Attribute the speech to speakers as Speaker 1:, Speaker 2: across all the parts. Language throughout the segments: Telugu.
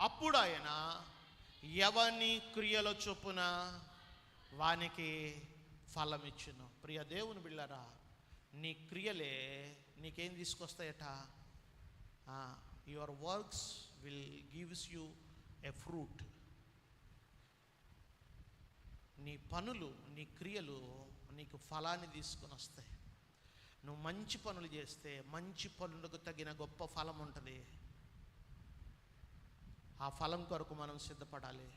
Speaker 1: అప్పుడు ఆయన ఎవని క్రియల చొప్పున వానికి ఫలం ఇచ్చును ప్రియ దేవుని బిళ్ళరా నీ క్రియలే నీకేం తీసుకొస్తాయట? Your works will gives you a fruit. నీ పనులు నీ క్రియలు నీకు ఫలాన్ని తీసుకొని వస్తాయి నువ్వు మంచి పనులు చేస్తే మంచి పనులకు తగిన గొప్ప ఫలం ఉంటుంది ఆ ఫలం కొరకు మనం సిద్ధపడాలి.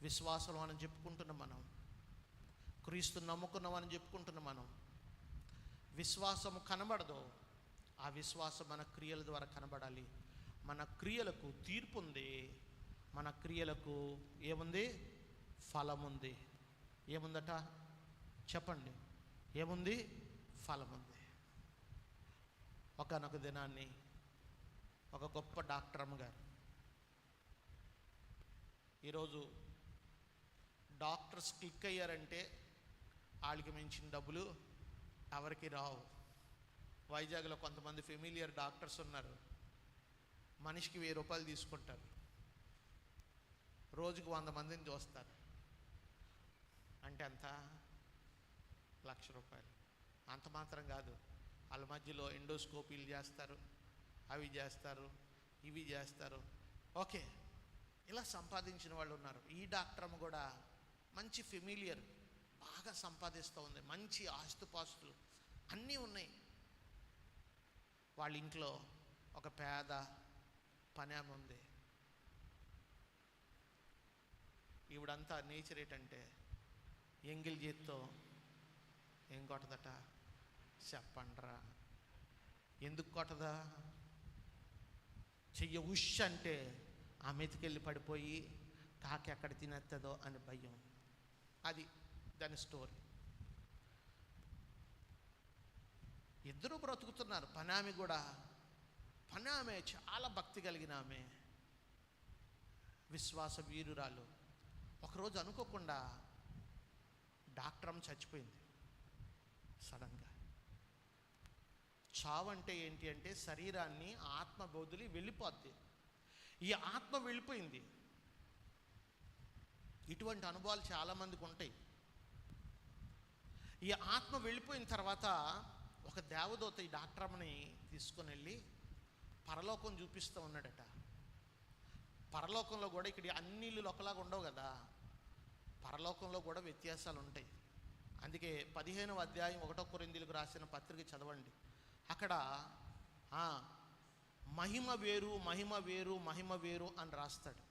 Speaker 1: విశ్వాసం అని చెప్పుకుంటున్నాం మనం. క్రీస్తు నమ్ముకున్నామని చెప్పుకుంటున్నాం మనం. విశ్వాసం కనబడదు. ఆ విశ్వాసం మన క్రియల ద్వారా కనబడాలి. మన క్రియలకు తీర్పు ఉంది. మన క్రియలకు ఏముంది? ఫలం ఉంది ఏముందట? చెప్పండి. ఏముంది? ఫలం ఉంది ఒకనొక దినాన్ని ఒక గొప్ప డాక్టర్ అమ్మగారు ఈరోజు డాక్టర్స్ క్లిక్ అయ్యారంటే వాళ్ళకి మించిన డబ్బులు ఎవరికి రావు. వైజాగ్లో కొంతమంది ఫెమిలియర్ డాక్టర్స్ ఉన్నారు. మనిషికి వెయ్యి రూపాయలు తీసుకుంటారు. రోజుకు వంద మందిని చూస్తారు. అంటే అంత లక్ష రూపాయలు. అంత మాత్రం కాదు. వాళ్ళ మధ్యలో ఎండోస్కోపీలు చేస్తారు. అవి చేస్తారు. ఇవి చేస్తారు. ఓకే. ఇలా సంపాదించిన వాళ్ళు ఉన్నారు. ఈ డాక్టర్ అమ్మ కూడా మంచి ఫెమిలియర్ బాగా సంపాదిస్తూ ఉంది. మంచి ఆస్తుపాస్తులు అన్నీ ఉన్నాయి. వాళ్ళ ఇంట్లో ఒక పేద పని ఆమె ఉంది. ఈవిడంతా నేచర్ ఏంటంటే ఎంగిల్ చేత్తో ఏం కొట్టదట? చెప్పండ్రా. ఎందుకు కొట్టదా? చెయ్య ఉష్ అంటే ఆ మెతికెళ్ళి పడిపోయి కాకి ఎక్కడ తినేస్తుందో అని భయం. అది దాని స్టోరీ. ఇద్దరు బ్రతుకుతున్నారు. పనామి కూడా పనామే చాలా భక్తి కలిగిన ఆమె. విశ్వాస వీరురాలు. ఒకరోజు అనుకోకుండా డాక్టర్ అమ్మ చచ్చిపోయింది. సడన్గా. చావంటే అంటే ఏంటి అంటే శరీరాన్ని ఆత్మ బోధులి వెళ్ళిపోద్ది. ఈ ఆత్మ వెళ్ళిపోయింది. ఇటువంటి అనుభవాలు చాలామందికి ఉంటాయి. ఈ ఆత్మ వెళ్ళిపోయిన తర్వాత ఒక దేవదూత ఈ డాక్టర్ అమ్మని తీసుకొని వెళ్ళి పరలోకం చూపిస్తూ ఉన్నాడట. పరలోకంలో కూడా ఇక్కడ అన్ని ఇల్లు ఒకలాగా ఉండవు కదా. పరలోకంలో కూడా వ్యత్యాసాలు ఉంటాయి. అందుకే పదిహేనవ అధ్యాయం ఒకటో కొరిందీలకు రాసిన పత్రిక చదవండి. అక్కడ మహిమ వేరు మహిమ వేరు మహిమ వేరు అని రాస్తాడు.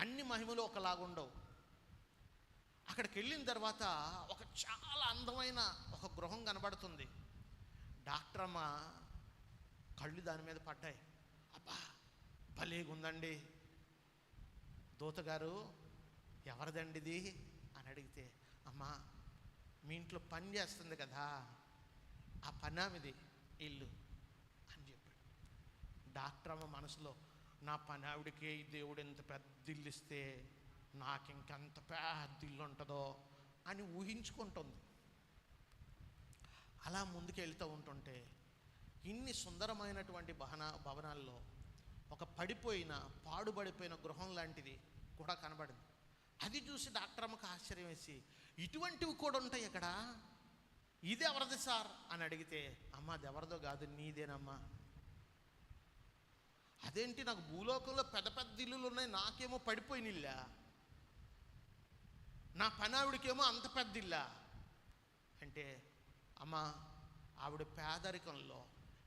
Speaker 1: అన్ని మహిమలు ఒకలాగుండవు అక్కడికి వెళ్ళిన తర్వాత ఒక చాలా అందమైన ఒక గృహం కనబడుతుంది. డాక్టర్ అమ్మ కళ్ళు దాని మీద పడ్డాయి. అబ్బా భలేగుందండి దూతగారు ఎవరిదండి ఇది? అని అడిగితే అమ్మా మీ ఇంట్లో పని చేస్తుంది కదా ఆ పనామిది ఇల్లు అని చెప్పాడు. డాక్టర్ అమ్మ మనసులో నా పని ఆవిడకే దేవుడు ఎంత పెద్ద ఇల్లు ఇస్తే నాకు ఇంకెంత పెద్ద ఇల్లు ఉంటుందో అని ఊహించుకుంటుంది. అలా ముందుకు వెళ్తూ ఉంటుంటే ఇన్ని సుందరమైనటువంటి భవన భవనాల్లో ఒక పడిపోయిన పాడుబడిపోయిన గృహం లాంటిది కూడా కనబడింది. అది చూసి డాక్టర్ అమ్మకు ఆశ్చర్యం వేసి ఇటువంటివి కూడా ఉంటాయి ఇక్కడ ఇది ఎవరిది సార్? అని అడిగితే అమ్మ అది ఎవరిదో కాదు నీదేనమ్మా. అదేంటి నాకు భూలోకంలో పెద్ద పెద్ద ఇల్లులు ఉన్నాయి నాకేమో పడిపోయిన ఇల్లా నా ఆవిడకేమో అంత పెద్ద ఇల్లా అంటే అమ్మ ఆవిడ పేదరికంలో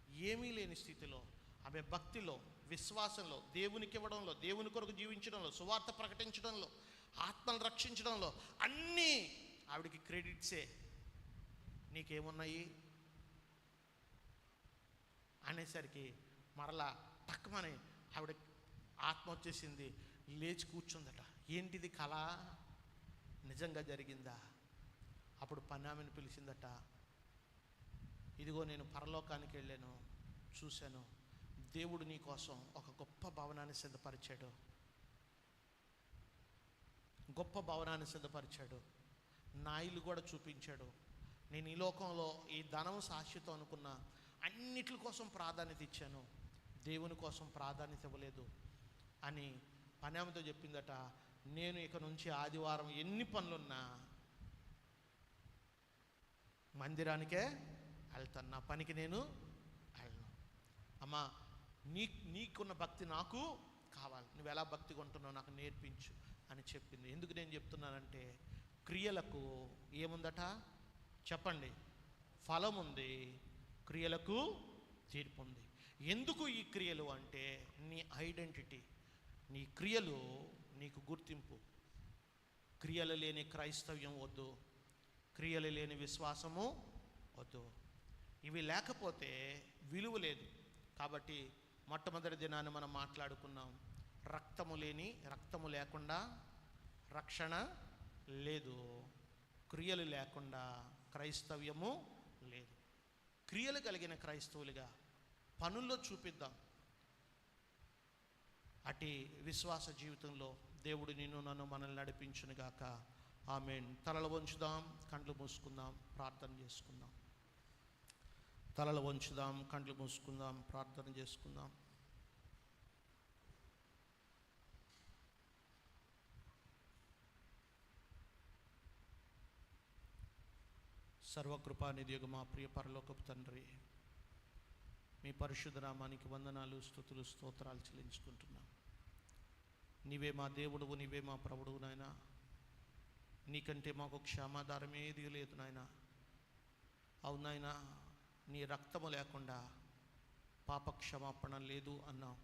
Speaker 1: ఏమీ లేని స్థితిలో ఆమె భక్తిలో విశ్వాసంలో దేవునికి ఇవ్వడంలో దేవుని కొరకు జీవించడంలో సువార్త ప్రకటించడంలో ఆత్మను రక్షించడంలో అన్నీ ఆవిడకి క్రెడిట్సే. నీకేమున్నాయి? అనేసరికి మరలా తక్కువని ఆవిడ ఆత్మ వచ్చేసింది లేచి కూర్చుందట. ఏంటిది కళ నిజంగా జరిగిందా? అప్పుడు పన్నామిని పిలిచిందట. ఇదిగో నేను పరలోకానికి వెళ్ళాను చూశాను. దేవుడు నీ కోసం ఒక గొప్ప భవనాన్ని సిద్ధపరిచాడు. గొప్ప భవనాన్ని సిద్ధపరిచాడు. నాయిలు కూడా చూపించాడు. నేను ఈ లోకంలో ఈ ధనం శాశ్వతం అనుకున్న అన్నిటి కోసం ప్రాధాన్యత ఇచ్చాను. దేవుని కోసం ప్రాధాన్యత ఇవ్వలేదు అని పని చెప్పిందట నేను ఇక నుంచి ఆదివారం ఎన్ని పనులున్నా మందిరానికే వెళ్తాను. నా పనికి నేను వెళ్ళను. అమ్మా నీ నీకున్న భక్తి నాకు కావాలి. నువ్వు ఎలా భక్తి కొంటున్నావు నాకు నేర్పించు అని చెప్పింది. ఎందుకు నేను చెప్తున్నానంటే క్రియలకు ఏముందట? చెప్పండి. ఫలం ఉంది క్రియలకు తీర్పు ఉంది ఎందుకు ఈ క్రియలు అంటే నీ ఐడెంటిటీ నీ క్రియలు నీకు గుర్తింపు. క్రియలు లేని క్రైస్తవ్యం వద్దు క్రియలు లేని విశ్వాసము వద్దు. ఇవి లేకపోతే విలువ లేదు. కాబట్టి మొట్టమొదటి దినాన్ని మనం మాట్లాడుకున్నాం రక్తము లేని రక్తము లేకుండా రక్షణ లేదు. క్రియలు లేకుండా క్రైస్తవ్యము లేదు. క్రియలు కలిగిన క్రైస్తవులుగా పనుల్లో చూపిద్దాం. అటు విశ్వాస జీవితంలో దేవుడు నిన్ను నన్ను మనల్ని నడిపించునుగాక ఆమె తలలు వంచుదాం కండ్లు మూసుకుందాం ప్రార్థన చేసుకుందాం. తలలు వంచుదాం కండ్లు మూసుకుందాం ప్రార్థన చేసుకుందాం. సర్వకృపానిధిగా మా ప్రియ పరలోకపు తండ్రి మీ పరిశుద్ధ నామానికి వందనాలు స్థుతులు స్తోత్రాలు చెల్లించుకుంటున్నాం. నీవే మా దేవుడువు నీవే మా ప్రభుడువు నాయన. నీకంటే మాకు క్షమాధారం ఏది లేదు నాయన. అవునాయన నీ రక్తము లేకుండా పాప క్షమాపణ లేదు అన్నావు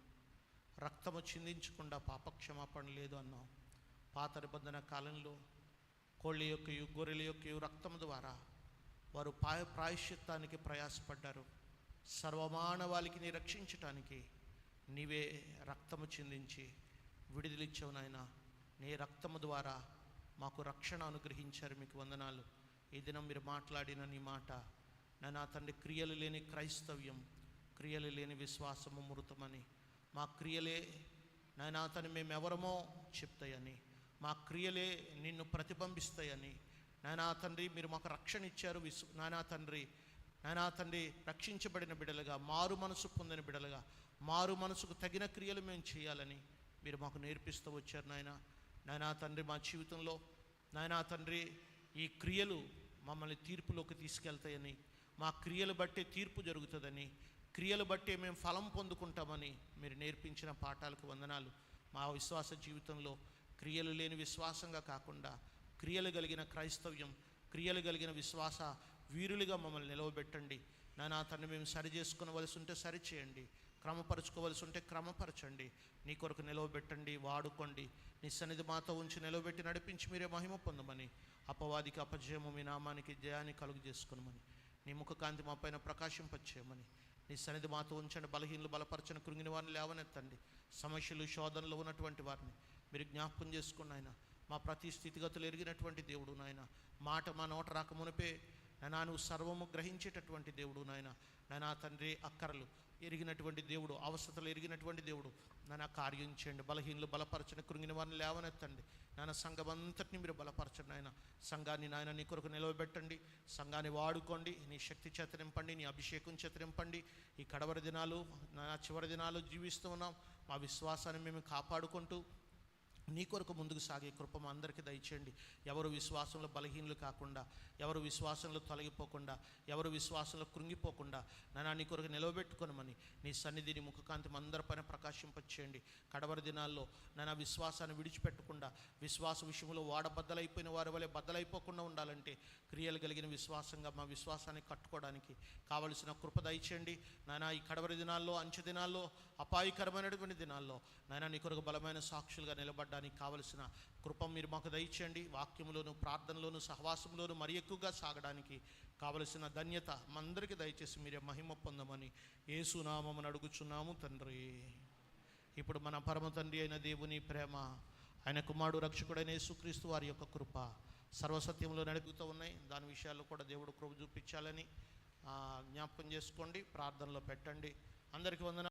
Speaker 1: రక్తము చిందించకుండా పాప క్షమాపణ లేదు అన్నావు పాత నిబంధన కాలంలో కోళ్ళ యొక్క గొర్రెల యొక్క రక్తము ద్వారా వారు పాయ ప్రాయశ్చిత్తానికి ప్రయాసపడ్డారు. సర్వమానవాళికి నీ రక్షించటానికి నీవే రక్తము చెందించి విడుదలిచ్చావు నాయన. నీ రక్తము ద్వారా మాకు రక్షణ అనుగ్రహించారు మీకు వందనాలు. ఈ దినం మీరు మాట్లాడిన నీ మాట నా తండ్రి క్రియలు లేని క్రైస్తవ్యం క్రియలు లేని విశ్వాసము మృతమని మా క్రియలే నాయనా తను మేమెవరమో చెప్తాయని. మా క్రియలే నిన్ను ప్రతిబింబిస్తాయని. నానా తండ్రి మీరు మాకు రక్షణ ఇచ్చారు విశ్వ నానా తండ్రి. నాయనా తండ్రి రక్షించబడిన బిడలుగా మారు మనసు పొందిన బిడలుగా మారు మనసుకు తగిన క్రియలు మేము చేయాలని మీరు మాకు నేర్పిస్తూ వచ్చారు నాయన. నాయనా తండ్రి మా జీవితంలో నాయనా తండ్రి ఈ క్రియలు మమ్మల్ని తీర్పులోకి తీసుకెళ్తాయని మా క్రియలు బట్టే తీర్పు జరుగుతుందని క్రియలు బట్టే మేము ఫలం పొందుకుంటామని మీరు నేర్పించిన పాఠాలకు వందనాలు. మా విశ్వాస జీవితంలో క్రియలు లేని విశ్వాసంగా కాకుండా క్రియలు కలిగిన క్రైస్తవ్యం క్రియలు కలిగిన విశ్వాస వీరులుగా మమ్మల్ని నిలవబెట్టండి. నానా తను మేము సరి చేసుకునవలసి ఉంటే సరి చేయండి క్రమపరచుకోవలసి ఉంటే క్రమపరచండి. నీ కొరకు నిలవబెట్టండి వాడుకోండి. నీ సన్నిధి మాతో ఉంచి నిలవబెట్టి నడిపించి మీరే మహిమ పొందమని అపవాదికి అపజయము మీ నామానికి జయాన్ని కలుగు చేసుకునమని నీ ముఖ కాంతి మా పైన ప్రకాశింపచేయమని నీ సన్నిధి మాతో ఉంచండి బలహీనలు బలపరచని కృంగిన వారిని లేవనెత్తండి. సమస్యలు శోధనలు ఉన్నటువంటి వారిని మీరు జ్ఞాపకం చేసుకున్న ఆయన మా ప్రతి స్థితిగతులు ఎరిగినటువంటి దేవుడు నాయన. మాట మా నోట రాక మునిపే నువ్వు సర్వము గ్రహించేటటువంటి దేవుడు నాయన. నాయనా తండ్రి అక్కరలు ఎరిగినటువంటి దేవుడు అవసరతలు ఎరిగినటువంటి దేవుడు. నన్ను కార్యం చేయండి బలహీనలు బలపరచని కృంగిన వారిని లేవనెత్తండి. నాన్న సంఘం అంతటిని మీరు బలపరచండి నాయన. సంఘాన్ని నాయన నీ కొరకు నిలవబెట్టండి సంఘాన్ని వాడుకోండి నీ శక్తి చేత నింపండి నీ అభిషేకం చేత నింపండి. ఈ కడవరి దినాలు నా చివరి దినాలు జీవిస్తూ ఉన్నాం. మా విశ్వాసాన్ని మేము కాపాడుకుంటూ నీ కొరకు ముందుకు సాగే కృప మా అందరికీ దయచేయండి. ఎవరు విశ్వాసంలో బలహీనలు కాకుండా ఎవరు విశ్వాసంలో తొలగిపోకుండా ఎవరు విశ్వాసంలో కృంగిపోకుండా నన్ను నీ కొరకు నిలవబెట్టుకొనమని నీ సన్నిధిని ముఖకాంతి మా అందరిపైన ప్రకాశింపచేయండి. కడవరి దినాల్లో నాన్న విశ్వాసాన్ని విడిచిపెట్టకుండా విశ్వాస విషయంలో వాడబద్దలైపోయిన వారి వలె బద్దలైపోకుండా ఉండాలంటే క్రియలు కలిగిన విశ్వాసంగా మా విశ్వాసాన్ని కట్టుకోవడానికి కావలసిన కృప దయచేయండి. నాయన ఈ కడవరి దినాల్లో అంచె దినాల్లో అపాయకరమైనటువంటి దినాల్లో నాయన నీ కొరకు బలమైన సాక్షులుగా నిలబడడానికి కావలసిన కృప మీరు మాకు దయచేయండి. వాక్యంలోను ప్రార్థనలోను సహవాసంలోను మరి ఎక్కువగా సాగడానికి కావలసిన ధన్యత మా దయచేసి మీరే మహిమ పొందమని ఏసునామని అడుగుచున్నాము తండ్రి. ఇప్పుడు మన పరమ తండ్రి అయిన దేవుని ప్రేమ ఆయన కుమారుడు రక్షకుడైన యేసుక్రీస్తు వారి యొక్క కృప సర్వసత్యంలో నడుపుతూ ఉన్నాయి. దాని విషయాల్లో కూడా దేవుడు కృప చూపించాలని జ్ఞాపకం చేసుకోండి ప్రార్థనలో పెట్టండి. అందరికీ వందన